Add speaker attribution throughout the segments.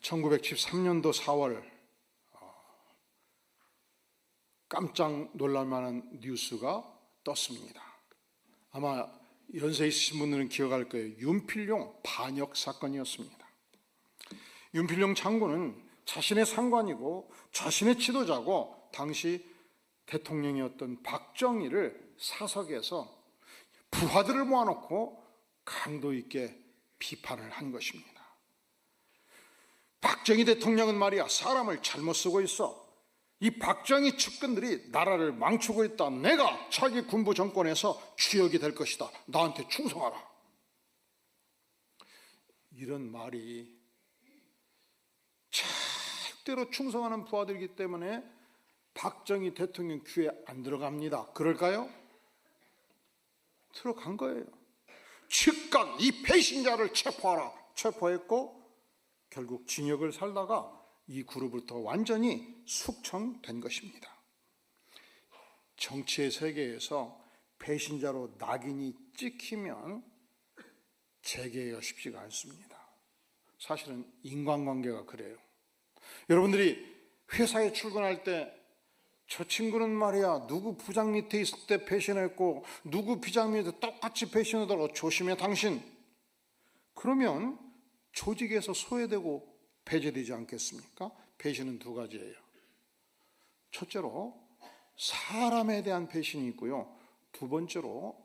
Speaker 1: 1973년도 4월 어, 깜짝 놀랄만한 뉴스가 떴습니다. 아마 연세 있으신 분들은 기억할 거예요. 윤필용 반역 사건이었습니다. 윤필용 장군은 자신의 상관이고 자신의 지도자고 당시 대통령이었던 박정희를 사석에서 부하들을 모아놓고 강도 있게 비판을 한 것입니다. 박정희 대통령은 말이야 사람을 잘못 쓰고 있어. 이 박정희 측근들이 나라를 망치고 있다. 내가 차기 군부 정권에서 주역이 될 것이다. 나한테 충성하라. 이런 말이 절대로 충성하는 부하들이기 때문에 박정희 대통령 귀에 안 들어갑니다. 그럴까요? 들어간 거예요. 즉각 이 배신자를 체포하라. 체포했고 결국 징역을 살다가 이 그룹부터 완전히 숙청된 것입니다. 정치의 세계에서 배신자로 낙인이 찍히면 재개가 쉽지가 않습니다. 사실은 인간관계가 그래요. 여러분들이 회사에 출근할 때 저 친구는 말이야 누구 부장 밑에 있을 때 배신했고 누구 비장 밑에 똑같이 배신하도록 조심해 당신 그러면 조직에서 소외되고 배제되지 않겠습니까? 배신은 두 가지예요. 첫째로 사람에 대한 배신이 있고요. 두 번째로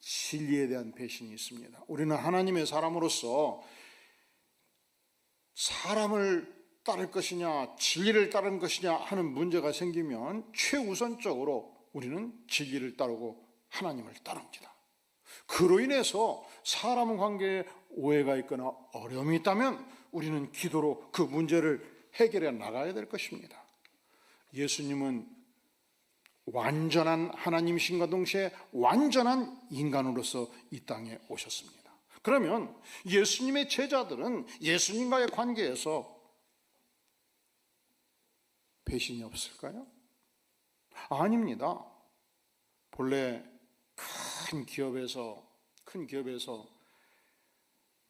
Speaker 1: 진리에 대한 배신이 있습니다. 우리는 하나님의 사람으로서 사람을 따를 것이냐, 진리를 따르는 것이냐 하는 문제가 생기면 최우선적으로 우리는 진리를 따르고 하나님을 따릅니다. 그로 인해서 사람 관계에 오해가 있거나 어려움이 있다면 우리는 기도로 그 문제를 해결해 나가야 될 것입니다. 예수님은 완전한 하나님이신과 동시에 완전한 인간으로서 이 땅에 오셨습니다. 그러면 예수님의 제자들은 예수님과의 관계에서 배신이 없을까요? 아닙니다. 본래 큰 기업에서 큰 기업에서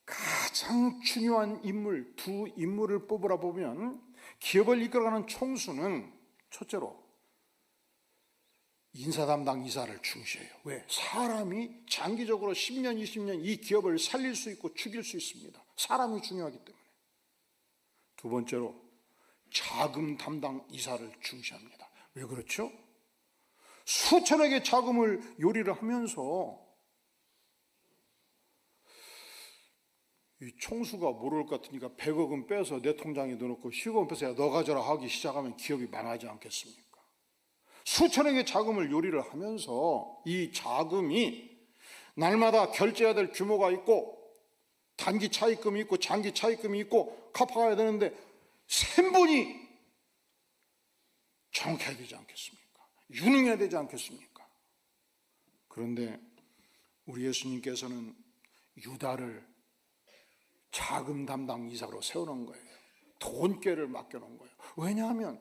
Speaker 1: 가장 중요한 인물 두 인물을 뽑으라 보면 기업을 이끌어가는 총수는 첫째로 인사 담당 이사를 중시해요. 왜? 사람이 장기적으로 10년, 20년 이 기업을 살릴 수 있고 죽일 수 있습니다. 사람이 중요하기 때문에. 두 번째로 자금 담당 이사를 중시합니다. 왜 그렇죠? 수천억의 자금을 요리를 하면서 이 총수가 모를 것 같으니까 100억은 빼서 내 통장에 넣어놓고 10억은 빼서 너 가져라 하기 시작하면 기업이 망하지 않겠습니까? 수천억의 자금을 요리를 하면서 이 자금이 날마다 결제해야 될 규모가 있고 단기 차입금이 있고 장기 차입금이 있고 갚아가야 되는데 생분이 정확해야 되지 않겠습니까? 유능해야 되지 않겠습니까? 그런데 우리 예수님께서는 유다를 자금 담당 이사로 세워놓은 거예요. 돈깨를 맡겨놓은 거예요. 왜냐하면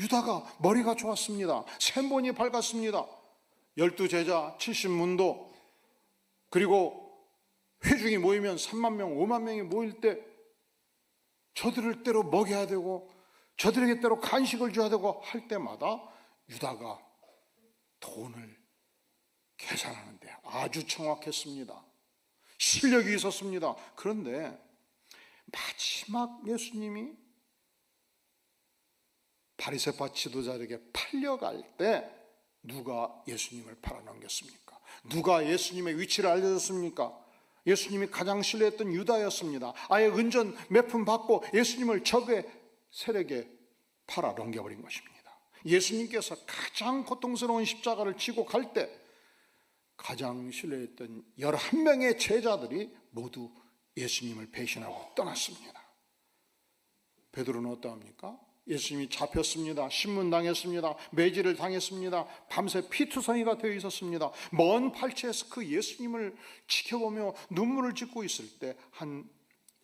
Speaker 1: 유다가 머리가 좋았습니다. 샘본이 밝았습니다. 열두 제자 70문도 그리고 회중이 모이면 3만 명, 5만 명이 모일 때 저들을 때로 먹여야 되고 저들에게 때로 간식을 줘야 되고 할 때마다 유다가 돈을 계산하는데 아주 정확했습니다. 실력이 있었습니다. 그런데 마지막 예수님이 바리새파 지도자에게 팔려갈 때 누가 예수님을 팔아넘겼습니까? 누가 예수님의 위치를 알려줬습니까? 예수님이 가장 신뢰했던 유다였습니다. 아예 은전 몇 푼 받고 예수님을 적의 세력에 팔아 넘겨버린 것입니다. 예수님께서 가장 고통스러운 십자가를 지고 갈 때 가장 신뢰했던 11명의 제자들이 모두 예수님을 배신하고 떠났습니다. 베드로는 어떠합니까? 예수님이 잡혔습니다. 신문당했습니다. 매질을 당했습니다. 밤새 피투성이가 되어 있었습니다. 먼 팔치에서 그 예수님을 지켜보며 눈물을 짓고 있을 때 한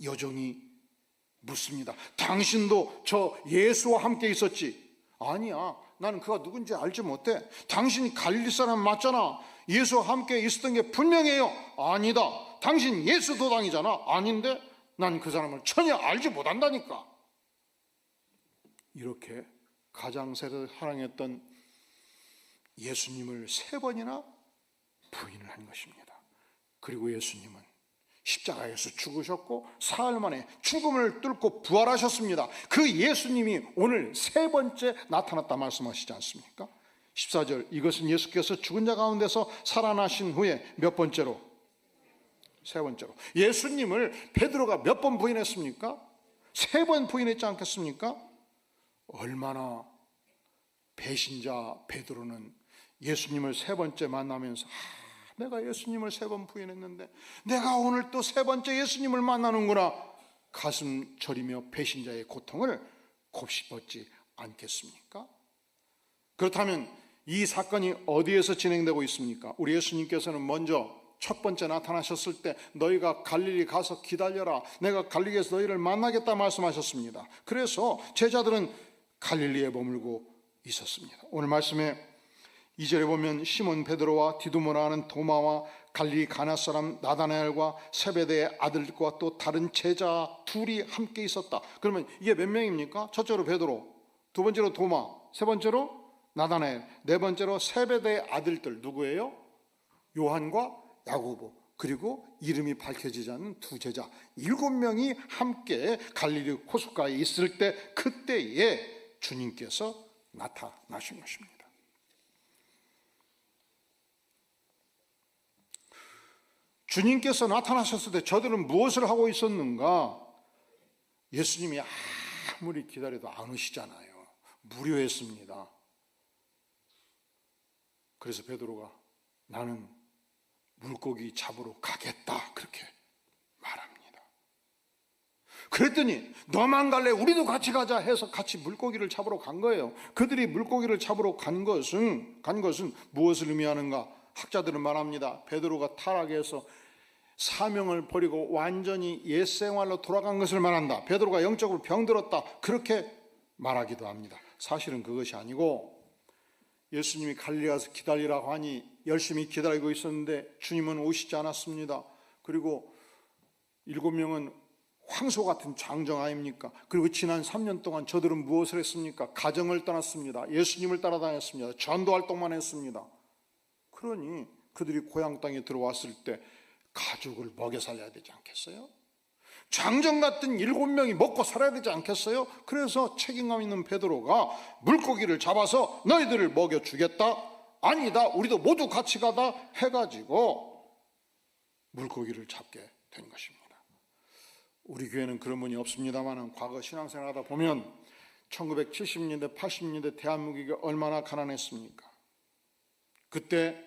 Speaker 1: 여종이 묻습니다. 당신도 저 예수와 함께 있었지? 아니야. 나는 그가 누군지 알지 못해. 당신이 갈릴리 사람 맞잖아. 예수와 함께 있었던 게 분명해요. 아니다. 당신 예수 도당이잖아. 아닌데 난 그 사람을 전혀 알지 못한다니까. 이렇게 가장세를 사랑했던 예수님을 세 번이나 부인을 한 것입니다. 그리고 예수님은 십자가에서 죽으셨고 사흘 만에 죽음을 뚫고 부활하셨습니다. 그 예수님이 오늘 세 번째 나타났다 말씀하시지 않습니까? 14절 이것은 예수께서 죽은 자 가운데서 살아나신 후에 몇 번째로 세 번째로 예수님을 베드로가 몇 번 부인했습니까? 세 번 부인했지 않겠습니까? 얼마나 배신자 베드로는 예수님을 세 번째 만나면서 아, 내가 예수님을 세 번 부인했는데 내가 오늘 또 세 번째 예수님을 만나는구나 가슴 저리며 배신자의 고통을 곱씹었지 않겠습니까? 그렇다면 이 사건이 어디에서 진행되고 있습니까? 우리 예수님께서는 먼저 첫 번째 나타나셨을 때 너희가 갈릴리 가서 기다려라. 내가 갈릴리에서 너희를 만나겠다 말씀하셨습니다. 그래서 제자들은 갈릴리에 머물고 있었습니다. 오늘 말씀에 이절에 보면 시몬 베드로와 디두모라 하는 도마와 갈릴리 가나 사람 나다나엘과 세베대의 아들과 또 다른 제자 둘이 함께 있었다. 그러면 이게 몇 명입니까? 첫째로 베드로, 두 번째로 도마, 세 번째로 나다나엘, 네 번째로 세베대의 아들들 누구예요? 요한과 야고보 그리고 이름이 밝혀지지 않는 두 제자 일곱 명이 함께 갈릴리 호숫가에 있을 때 그때에 주님께서 나타나신 것입니다. 주님께서 나타나셨을 때 저들은 무엇을 하고 있었는가? 예수님이 아무리 기다려도 안 오시잖아요. 무료했습니다. 그래서 베드로가 나는 물고기 잡으러 가겠다 그렇게 말합니다. 그랬더니 너만 갈래 우리도 같이 가자 해서 같이 물고기를 잡으러 간 거예요. 그들이 물고기를 잡으러 간 것은 간 것은 무엇을 의미하는가? 학자들은 말합니다. 베드로가 타락해서 사명을 버리고 완전히 옛 생활로 돌아간 것을 말한다. 베드로가 영적으로 병들었다. 그렇게 말하기도 합니다. 사실은 그것이 아니고 예수님이 갈릴리 가서 기다리라고 하니 열심히 기다리고 있었는데 주님은 오시지 않았습니다. 그리고 일곱 명은 황소 같은 장정 아닙니까? 그리고 지난 3년 동안 저들은 무엇을 했습니까? 가정을 떠났습니다. 예수님을 따라다녔습니다. 전도 활동만 했습니다. 그러니 그들이 고향 땅에 들어왔을 때 가족을 먹여 살려야 되지 않겠어요? 장정 같은 일곱 명이 먹고 살아야 되지 않겠어요? 그래서 책임감 있는 베드로가 물고기를 잡아서 너희들을 먹여 주겠다. 아니다. 우리도 모두 같이 가다 해가지고 물고기를 잡게 된 것입니다. 우리 교회는 그런 분이 없습니다만 과거 신앙생활 하다 보면 1970년대, 80년대 대한민국이 얼마나 가난했습니까? 그때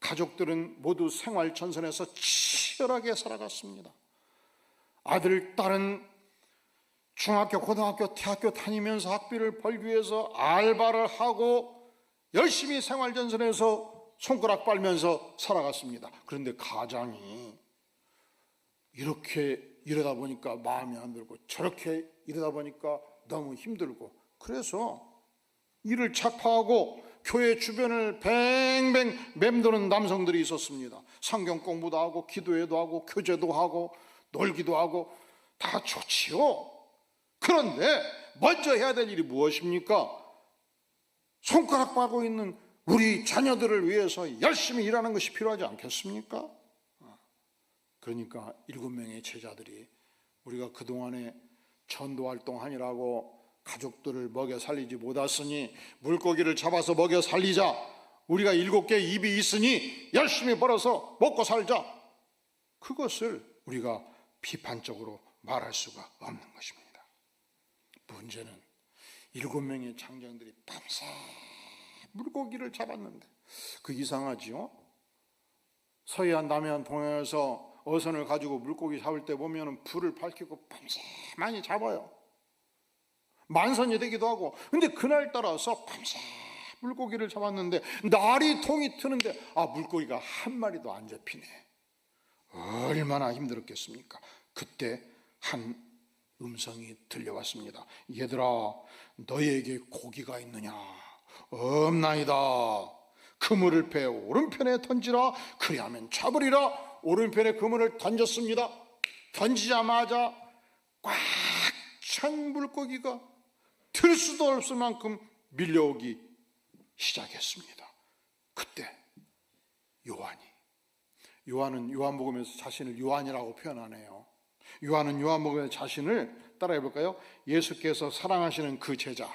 Speaker 1: 가족들은 모두 생활 전선에서 치열하게 살아갔습니다. 아들, 딸은 중학교, 고등학교, 대학교 다니면서 학비를 벌기 위해서 알바를 하고 열심히 생활 전선에서 손가락 빨면서 살아갔습니다. 그런데 가장이 이렇게 이러다 보니까 마음이 안 들고 저렇게 이러다 보니까 너무 힘들고 그래서 이를 착파하고 교회 주변을 뱅뱅 맴도는 남성들이 있었습니다. 성경 공부도 하고 기도회도 하고 교제도 하고 놀기도 하고 다 좋지요. 그런데 먼저 해야 될 일이 무엇입니까? 손가락 빠고 있는 우리 자녀들을 위해서 열심히 일하는 것이 필요하지 않겠습니까? 그러니까 일곱 명의 제자들이 우리가 그동안에 전도 활동하니라고 가족들을 먹여 살리지 못했으니 물고기를 잡아서 먹여 살리자. 우리가 일곱 개 입이 있으니 열심히 벌어서 먹고 살자. 그것을 우리가 비판적으로 말할 수가 없는 것입니다. 문제는 일곱 명의 장정들이 밤새 물고기를 잡았는데 그 이상하지요? 서해안, 남해안, 동해에서 어선을 가지고 물고기 잡을 때 보면 불을 밝히고 밤새 많이 잡아요. 만선이 되기도 하고. 근데 그날 따라서 밤새 물고기를 잡았는데 날이 통이 트는데 아 물고기가 한 마리도 안 잡히네. 얼마나 힘들었겠습니까? 그때 한 음성이 들려왔습니다. 얘들아, 너희에게 고기가 있느냐? 없나이다. 그물을 배 오른편에 던지라. 그리하면 잡으리라. 오른편에 그물을 던졌습니다. 던지자마자 꽉 찬 물고기가 들 수도 없을 만큼 밀려오기 시작했습니다. 그때 요한이 요한은 요한복음에서 자신을 요한이라고 표현하네요. 요한은 요한복음의 자신을 따라해 볼까요? 예수께서 사랑하시는 그 제자.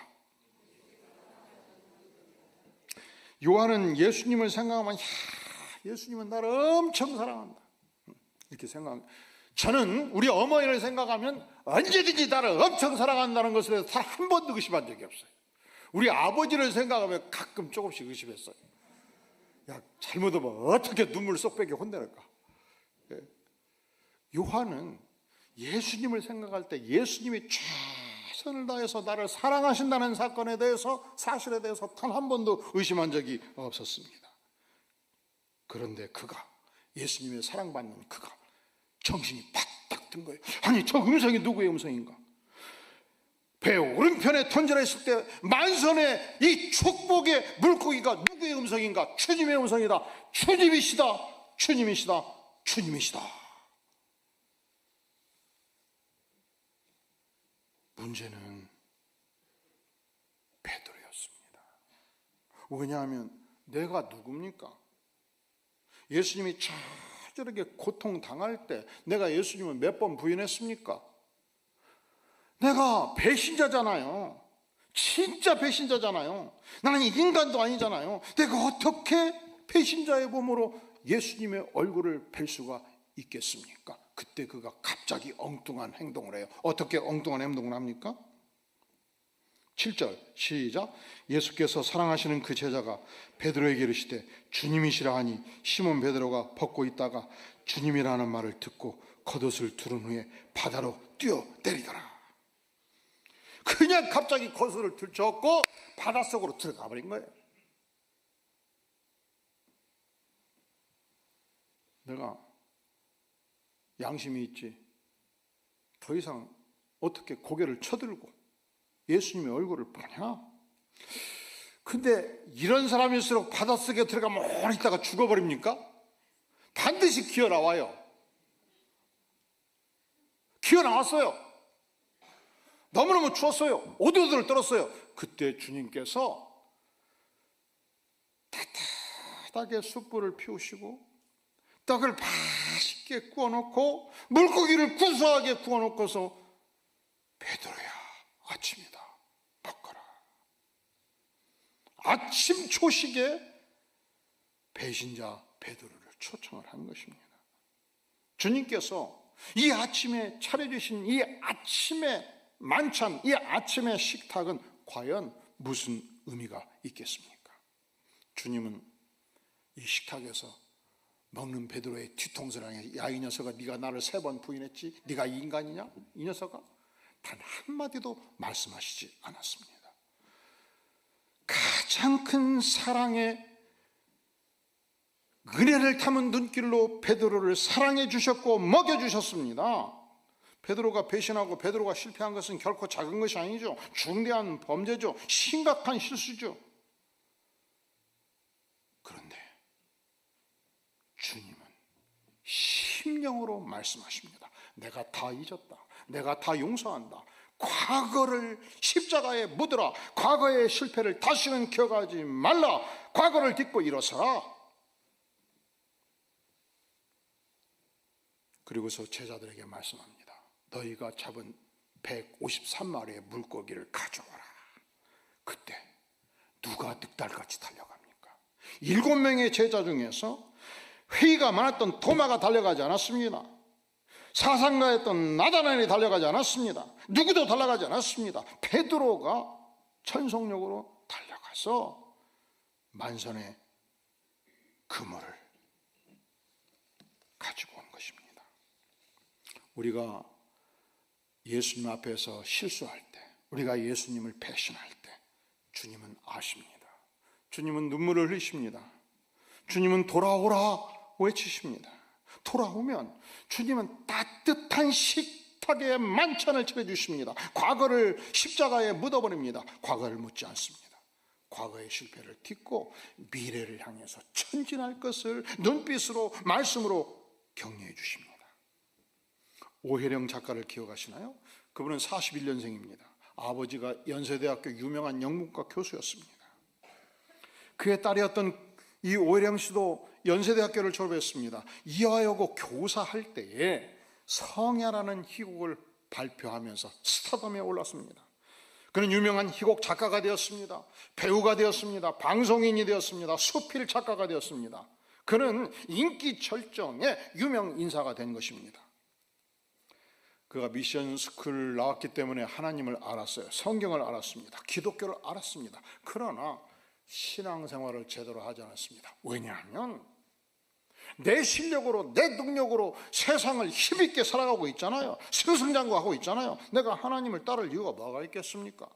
Speaker 1: 요한은 예수님을 생각하면 야, 예수님은 나를 엄청 사랑한다. 이렇게 생각합니다. 저는 우리 어머니를 생각하면 언제든지 나를 엄청 사랑한다는 것에 대해서 단 한 번도 의심한 적이 없어요. 우리 아버지를 생각하면 가끔 조금씩 의심했어요. 야, 잘못하면 어떻게 눈물 쏙 빼게 혼내는가. 예. 요한은 예수님을 생각할 때 예수님이 최선을 다해서 나를 사랑하신다는 사건에 대해서 사실에 대해서 단 한 번도 의심한 적이 없었습니다. 그런데 그가 예수님의 사랑받는 그가 정신이 팍팍 든 거예요. 아니 저 음성이 누구의 음성인가? 배 오른편에 던져냈을 때 만선의 이 축복의 물고기가 누구의 음성인가? 주님의 음성이다. 주님이시다. 주님이시다. 주님이시다. 문제는 베드로였습니다. 왜냐하면 내가 누굽니까? 예수님이 저렇게 고통 당할 때 내가 예수님을 몇 번 부인했습니까? 내가 배신자잖아요. 진짜 배신자잖아요. 나는 인간도 아니잖아요. 내가 어떻게 배신자의 몸으로 예수님의 얼굴을 뵐 수가 있겠습니까? 그때 그가 갑자기 엉뚱한 행동을 해요. 어떻게 엉뚱한 행동을 합니까? 7절 시작. 예수께서 사랑하시는 그 제자가 베드로에게 이르시되 주님이시라 하니 시몬 베드로가 벗고 있다가 주님이라는 말을 듣고 겉옷을 두른 후에 바다로 뛰어 내리더라. 그냥 갑자기 겉옷을 들쳤고 바닷속으로 들어가 버린 거예요. 내가 양심이 있지. 더 이상 어떻게 고개를 쳐들고 예수님의 얼굴을 보냐? 근데 이런 사람일수록 바닷속에 들어가 멍 있다가 죽어버립니까? 반드시 기어 나와요. 기어 나왔어요. 너무너무 추웠어요. 오들오들 떨었어요. 그때 주님께서 따뜻하게 숯불을 피우시고 떡을 맛있게 구워놓고 물고기를 구수하게 구워놓고서 베드로야 아침이다. 먹거라. 아침 초식에 배신자 베드로를 초청을 한 것입니다. 주님께서 이 아침에 차려주신 이 아침의 만찬, 이 아침의 식탁은 과연 무슨 의미가 있겠습니까? 주님은 이 식탁에서 먹는 베드로의 뒤통수를 향해 야이 녀석아 네가 나를 세 번 부인했지? 네가 이 인간이냐? 이 녀석아? 단 한마디도 말씀하시지 않았습니다. 가장 큰 사랑의 은혜를 담은 눈길로 베드로를 사랑해 주셨고 먹여 주셨습니다. 베드로가 배신하고 베드로가 실패한 것은 결코 작은 것이 아니죠. 중대한 범죄죠. 심각한 실수죠. 그런데 주님은 심령으로 말씀하십니다. 내가 다 잊었다. 내가 다 용서한다. 과거를 십자가에 묻으라. 과거의 실패를 다시는 기억하지 말라. 과거를 딛고 일어서라. 그리고서 제자들에게 말씀합니다. 너희가 잡은 153마리의 물고기를 가져와라. 그때 누가 늑달같이 달려갑니까? 일곱 명의 제자 중에서 회의가 많았던 도마가 달려가지 않았습니다. 사상가였던 나다나엘이 달려가지 않았습니다. 누구도 달려가지 않았습니다. 베드로가 천성력으로 달려가서 만선의 그물을 가지고 온 것입니다. 우리가 예수님 앞에서 실수할 때, 우리가 예수님을 배신할 때, 주님은 아십니다. 주님은 눈물을 흘리십니다. 주님은 돌아오라 외치십니다. 돌아오면 주님은 따뜻한 식탁에 만찬을 차려주십니다. 과거를 십자가에 묻어버립니다. 과거를 묻지 않습니다. 과거의 실패를 딛고 미래를 향해서 천진할 것을 눈빛으로 말씀으로 격려해 주십니다. 오혜령 작가를 기억하시나요? 그분은 41년생입니다. 아버지가 연세대학교 유명한 영문과 교수였습니다. 그의 딸이었던 이 오혜령 씨도 연세대학교를 졸업했습니다. 이화여고 교사할 때에 성야라는 희곡을 발표하면서 스타덤에 올랐습니다. 그는 유명한 희곡 작가가 되었습니다. 배우가 되었습니다. 방송인이 되었습니다. 수필 작가가 되었습니다. 그는 인기 절정의 유명 인사가 된 것입니다. 그가 미션 스쿨 나왔기 때문에 하나님을 알았어요. 성경을 알았습니다. 기독교를 알았습니다. 그러나 신앙생활을 제대로 하지 않았습니다. 왜냐하면 내 실력으로 내 능력으로 세상을 힘있게 살아가고 있잖아요. 승승장구하고 있잖아요. 내가 하나님을 따를 이유가 뭐가 있겠습니까?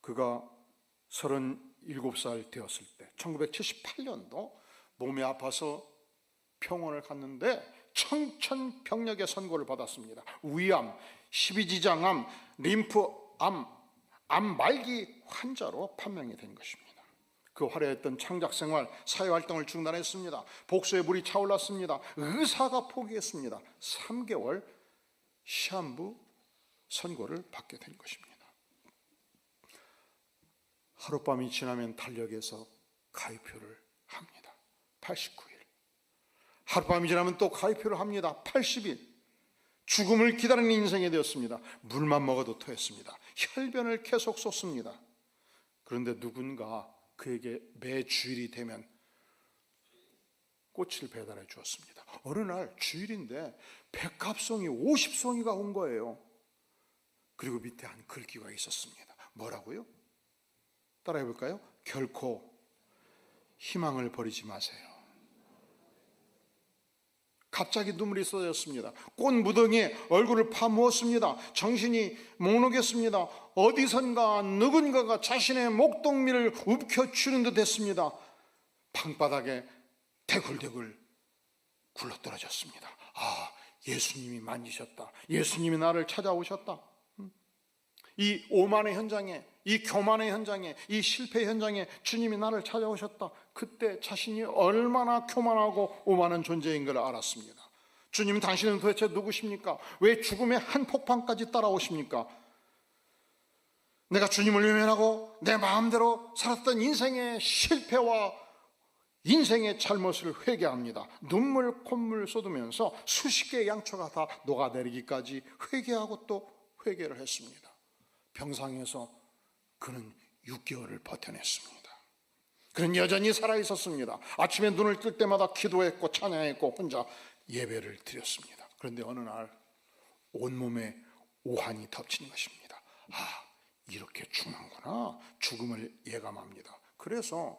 Speaker 1: 그가 37살 되었을 때 1978년도 몸이 아파서 병원을 갔는데 청천벽력의 선고를 받았습니다. 위암, 12지장암, 림프암, 암 말기 환자로 판명이 된 것입니다. 그 화려했던 창작 생활, 사회 활동을 중단했습니다. 복수의 불이 차올랐습니다. 의사가 포기했습니다. 3개월 시한부 선고를 받게 된 것입니다. 하룻밤이 지나면 달력에서 가입표를 합니다. 89일. 하룻밤이 지나면 또 가입표를 합니다. 80일. 죽음을 기다리는 인생이 되었습니다. 물만 먹어도 토했습니다. 혈변을 계속 쏟습니다. 그런데 누군가 그에게 매 주일이 되면 꽃을 배달해 주었습니다. 어느 날 주일인데 백합송이 50송이가 온 거예요. 그리고 밑에 한 글귀가 있었습니다. 뭐라고요? 따라해 볼까요? 결코 희망을 버리지 마세요. 갑자기 눈물이 쏟아졌습니다. 꽃 무덩이에 얼굴을 파무었습니다. 정신이 몽록했습니다. 어디선가 누군가가 자신의 목동미를 움켜쥐는 듯 했습니다. 방바닥에 대굴대굴 굴러떨어졌습니다. 아, 예수님이 만지셨다. 예수님이 나를 찾아오셨다. 이 오만의 현장에, 이 교만의 현장에, 이 실패 현장에 주님이 나를 찾아오셨다. 그때 자신이 얼마나 교만하고 오만한 존재인 걸 알았습니다. 주님, 당신은 도대체 누구십니까? 왜 죽음의 한 폭판까지 따라오십니까? 내가 주님을 외면하고 내 마음대로 살았던 인생의 실패와 인생의 잘못을 회개합니다. 눈물, 콧물 쏟으면서 수십 개의 양초가 다 녹아내리기까지 회개하고 또 회개를 했습니다. 병상에서 그는 6개월을 버텨냈습니다. 그는 여전히 살아 있었습니다. 아침에 눈을 뜰 때마다 기도했고 찬양했고 혼자 예배를 드렸습니다. 그런데 어느 날 온몸에 오한이 덮치는 것입니다. 아, 이렇게 중한구나. 죽음을 예감합니다. 그래서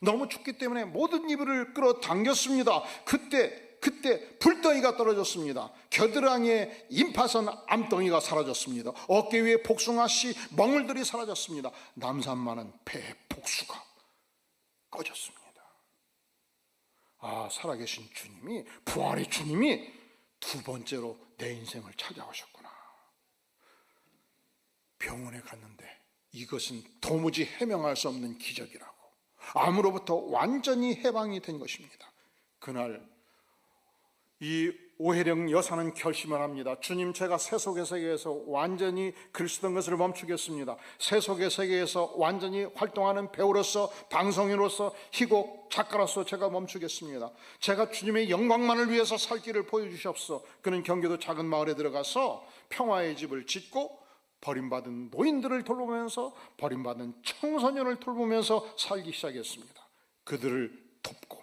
Speaker 1: 너무 춥기 때문에 모든 이불을 끌어당겼습니다. 그때 그때 불덩이가 떨어졌습니다. 겨드랑이에 임파선 암덩이가 사라졌습니다. 어깨 위에 복숭아씨 멍울들이 사라졌습니다. 남산만은 배 복수가 꺼졌습니다. 아, 살아계신 주님이, 부활의 주님이 두 번째로 내 인생을 찾아오셨구나. 병원에 갔는데 이것은 도무지 해명할 수 없는 기적이라고. 암으로부터 완전히 해방이 된 것입니다. 그날 이 오해령 여사는 결심을 합니다. 주님, 제가 세속의 세계에서 완전히 글 쓰던 것을 멈추겠습니다. 세속의 세계에서 완전히 활동하는 배우로서, 방송인으로서, 희곡 작가로서 제가 멈추겠습니다. 제가 주님의 영광만을 위해서 살 길을 보여주시옵소. 그는 경기도 작은 마을에 들어가서 평화의 집을 짓고 버림받은 노인들을 돌보면서 버림받은 청소년을 돌보면서 살기 시작했습니다. 그들을 돕고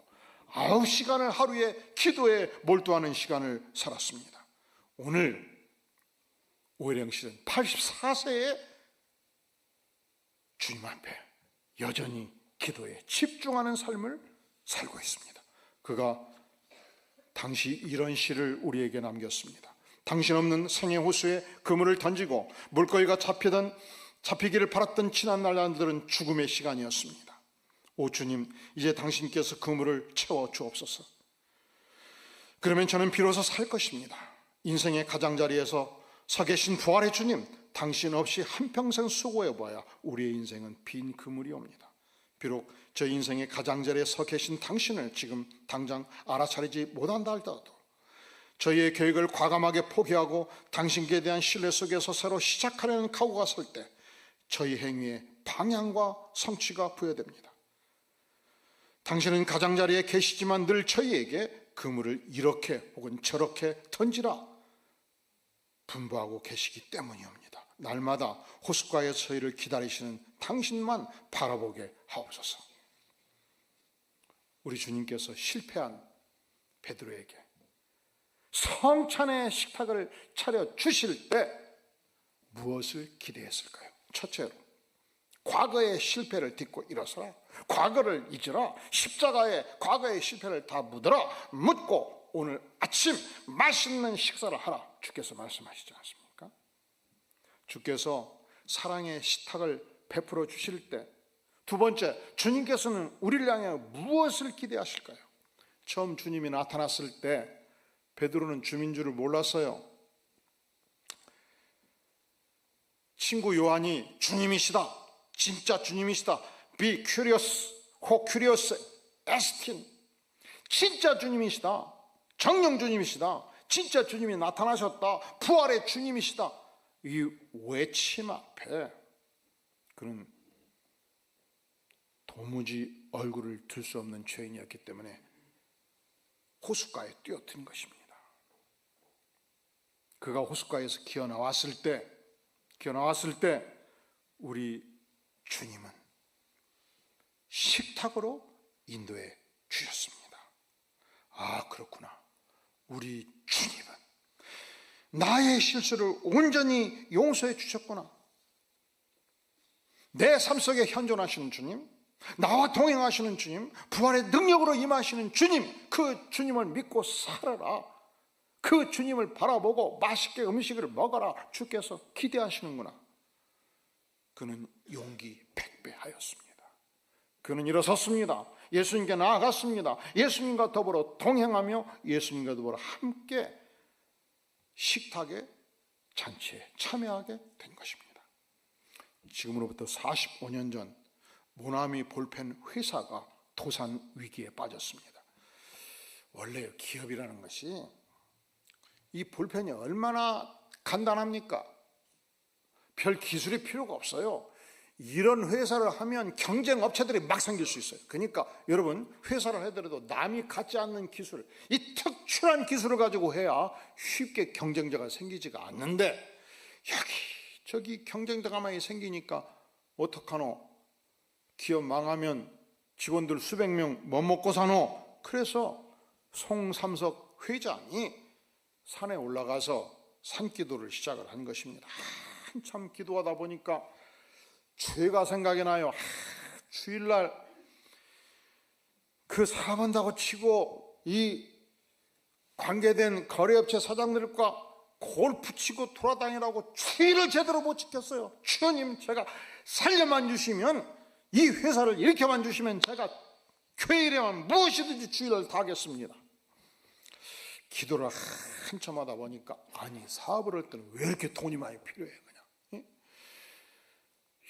Speaker 1: 아홉 시간을 하루에 기도에 몰두하는 시간을 살았습니다. 오늘 오해령 씨는 84세에 주님 앞에 여전히 기도에 집중하는 삶을 살고 있습니다. 그가 당시 이런 시를 우리에게 남겼습니다. 당신 없는 생애 호수에 그물을 던지고 물거리가 잡히던 잡히기를 바랐던 지난 날들은 죽음의 시간이었습니다. 오 주님, 이제 당신께서 그물을 채워 주옵소서. 그러면 저는 비로소 살 것입니다. 인생의 가장자리에서 서 계신 부활의 주님, 당신 없이 한평생 수고해 봐야 우리의 인생은 빈 그물이 옵니다. 비록 저 인생의 가장자리에 서 계신 당신을 지금 당장 알아차리지 못한다 할지라도 저희의 계획을 과감하게 포기하고 당신께 대한 신뢰 속에서 새로 시작하려는 각오가 설 때 저희 행위에 방향과 성취가 부여됩니다. 당신은 가장자리에 계시지만 늘 저희에게 그물을 이렇게 혹은 저렇게 던지라 분부하고 계시기 때문이옵니다. 날마다 호숫가에 저희를 기다리시는 당신만 바라보게 하옵소서. 우리 주님께서 실패한 베드로에게 성찬의 식탁을 차려 주실 때 무엇을 기대했을까요? 첫째로 과거의 실패를 딛고 일어서라. 과거를 잊으라. 십자가에 과거의 실패를 다 묻어라. 묻고 오늘 아침 맛있는 식사를 하라. 주께서 말씀하시지 않습니까? 주께서 사랑의 식탁을 베풀어 주실 때 두 번째, 주님께서는 우리를 향해 무엇을 기대하실까요? 처음 주님이 나타났을 때 베드로는 주민 줄을 몰랐어요. 친구 요한이 주님이시다. 진짜 주님이시다. Be curious, who curious, asking. 진짜 주님이시다. 정령 주님이시다. 진짜 주님이 나타나셨다. 부활의 주님이시다. 이 외침 앞에 그는 도무지 얼굴을 들 수 없는 죄인이었기 때문에 호숫가에 뛰어든 것입니다. 그가 호숫가에서 기어 나왔을 때, 기어 나왔을 때 우리 주님은 식탁으로 인도해 주셨습니다. 아, 그렇구나. 우리 주님은 나의 실수를 온전히 용서해 주셨구나. 내 삶 속에 현존하시는 주님, 나와 동행하시는 주님, 부활의 능력으로 임하시는 주님, 그 주님을 믿고 살아라. 그 주님을 바라보고 맛있게 음식을 먹어라. 주께서 기대하시는구나. 그는 용기 백배하였습니다. 그는 일어섰습니다. 예수님께 나아갔습니다. 예수님과 더불어 동행하며 예수님과 더불어 함께 식탁의 잔치에 참여하게 된 것입니다. 지금으로부터 45년 전 모나미 볼펜 회사가 도산 위기에 빠졌습니다. 원래 기업이라는 것이 이 볼펜이 얼마나 간단합니까? 별 기술이 필요가 없어요. 이런 회사를 하면 경쟁 업체들이 막 생길 수 있어요. 그러니까 여러분 회사를 하더라도 남이 갖지 않는 기술, 이 특출한 기술을 가지고 해야 쉽게 경쟁자가 생기지가 않는데 여기 저기 경쟁자가 많이 생기니까 어떡하노? 기업 망하면 직원들 수백 명 못 먹고 사노? 그래서 송삼석 회장이 산에 올라가서 산기도를 시작을 한 것입니다. 한참 기도하다 보니까 죄가 생각이 나요. 아, 주일날 그 사업한다고 치고 이 관계된 거래업체 사장들과 골프 치고 돌아다니라고 주의를 제대로 못 지켰어요. 주님, 제가 살려만 주시면 이 회사를 이렇게만 주시면 제가 교회에만 무엇이든지 주의를 다하겠습니다. 기도를 한참 하다 보니까 아니 사업을 할 때는 왜 이렇게 돈이 많이 필요해 그냥 예?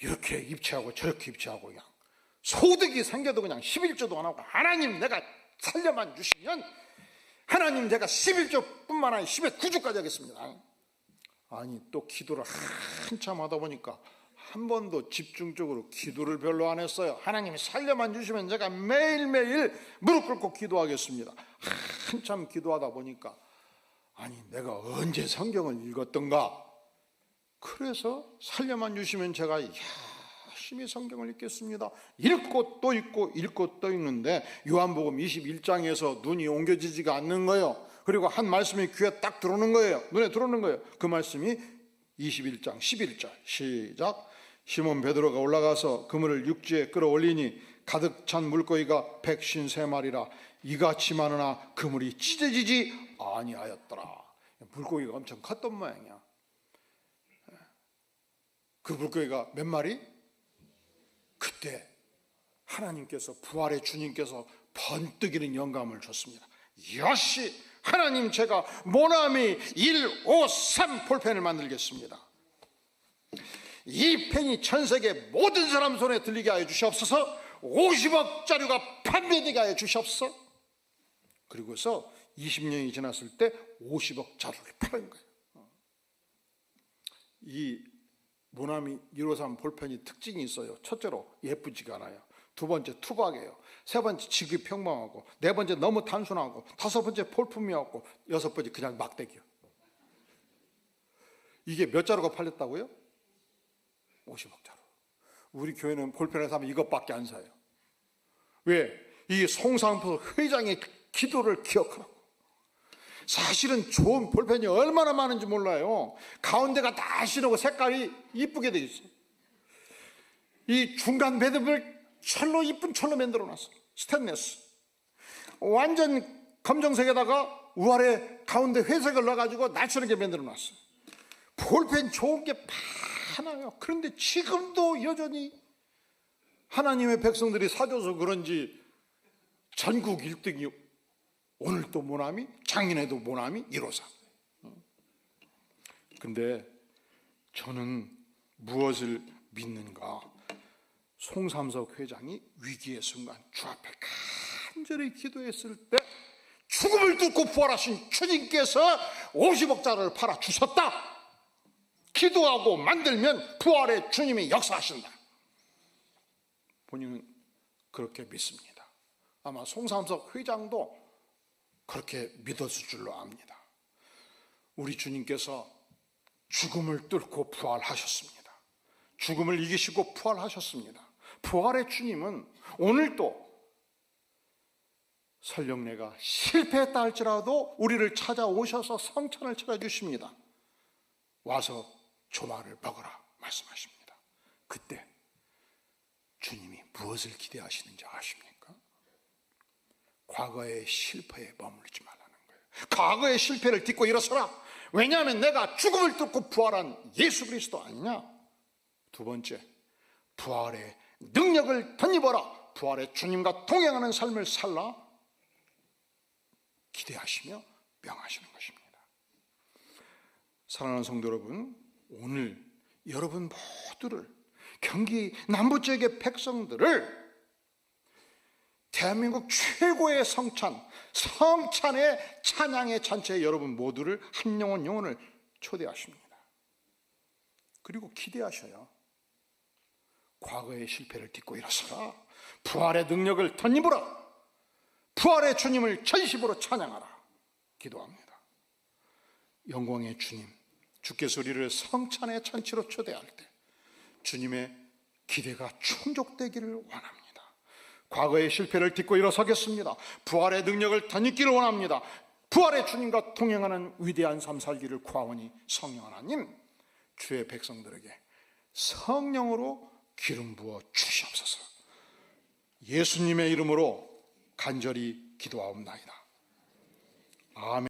Speaker 1: 이렇게 입체하고 저렇게 입체하고 그냥 소득이 생겨도 그냥 11조도 안 하고 하나님 내가 살려만 주시면 하나님 제가 11조뿐만 아니라 10의 9조까지 하겠습니다. 아니 또 기도를 한참 하다 보니까 한 번도 집중적으로 기도를 별로 안 했어요. 하나님이 살려만 주시면 제가 매일매일 무릎 꿇고 기도하겠습니다. 한참 기도하다 보니까 아니 내가 언제 성경을 읽었던가 그래서 살려만 주시면 제가 열심히 성경을 읽겠습니다. 읽고 또 읽고 읽고 또 읽는데 요한복음 21장에서 눈이 옮겨지지가 않는 거예요. 그리고 한 말씀이 귀에 딱 들어오는 거예요. 눈에 들어오는 거예요. 그 말씀이 21장 11절 시작 시몬 베드로가 올라가서 그물을 육지에 끌어올리니 가득 찬 물고기가 백신 세 마리라 이같이 많으나 그물이 찢어지지 아니하였더라. 물고기가 엄청 컸던 모양이야. 그 물고기가 몇 마리? 그때 하나님께서 부활의 주님께서 번뜩이는 영감을 줬습니다. 역시 하나님 제가 모나미 1, 5, 3 볼펜을 만들겠습니다. 이 펜이 전 세계 모든 사람 손에 들리게 하여 주시옵소서 50억짜리가 판매되게 하여 주시옵소서 그리고서 20년이 지났을 때 50억 자루를 팔은 거예요. 이 모나미 153 볼펜이 특징이 있어요. 첫째로 예쁘지가 않아요. 두 번째 투박해요. 세 번째 지기 평범하고 네 번째 너무 단순하고 다섯 번째 볼품이 없고 여섯 번째 그냥 막대기요. 이게 몇 자루가 팔렸다고요? 50억 자루. 우리 교회는 볼펜을 사면 이것밖에 안 사요. 왜? 이 송상포 회장의 기도를 기억하라고. 사실은 좋은 볼펜이 얼마나 많은지 몰라요. 가운데가 다 실하고 색깔이 이쁘게 되어 있어요. 이 중간 매듭을 철로 이쁜 철로 만들어 놨어요. 스테인레스. 완전 검정색에다가 우아래 가운데 회색을 넣어가지고 날씬하게 만들어 놨어요. 볼펜 좋은 게 많아요. 그런데 지금도 여전히 하나님의 백성들이 사줘서 그런지 전국 1등이 오늘도 모나미, 작년에도 모나미 1호상. 근데 저는 무엇을 믿는가? 송삼석 회장이 위기의 순간 주 앞에 간절히 기도했을 때 죽음을 뚫고 부활하신 주님께서 50억짜리를 팔아 주셨다. 기도하고 만들면 부활의 주님이 역사하신다. 본인은 그렇게 믿습니다. 아마 송삼석 회장도 그렇게 믿었을 줄로 압니다. 우리 주님께서 죽음을 뚫고 부활하셨습니다. 죽음을 이기시고 부활하셨습니다. 부활의 주님은 오늘도 설령내가 실패했다 할지라도 우리를 찾아오셔서 성찬을 차려주십니다. 와서 조마를 먹으라 말씀하십니다. 그때 주님이 무엇을 기대하시는지 아십니까? 과거의 실패에 머물지 말라는 거예요. 과거의 실패를 딛고 일어서라. 왜냐하면 내가 죽음을 뚫고 부활한 예수 그리스도 아니냐? 두 번째, 부활의 능력을 덧입어라. 부활의 주님과 동행하는 삶을 살라. 기대하시며 명하시는 것입니다. 사랑하는 성도 여러분, 오늘 여러분 모두를 경기 남부 지역의 백성들을 대한민국 최고의 성찬, 성찬의 찬양의 잔치에 여러분 모두를 한 영혼 영혼을 초대하십니다. 그리고 기대하셔요. 과거의 실패를 딛고 일어서라. 부활의 능력을 덧입으라. 부활의 주님을 전심으로 찬양하라. 기도합니다. 영광의 주님, 주께서 우리를 성찬의 잔치로 초대할 때 주님의 기대가 충족되기를 원합니다. 과거의 실패를 딛고 일어서겠습니다. 부활의 능력을 덧입기를 원합니다. 부활의 주님과 동행하는 위대한 삶 살기를 구하오니 성령 하나님 주의 백성들에게 성령으로 기름 부어 주시옵소서. 예수님의 이름으로 간절히 기도하옵나이다. 아멘.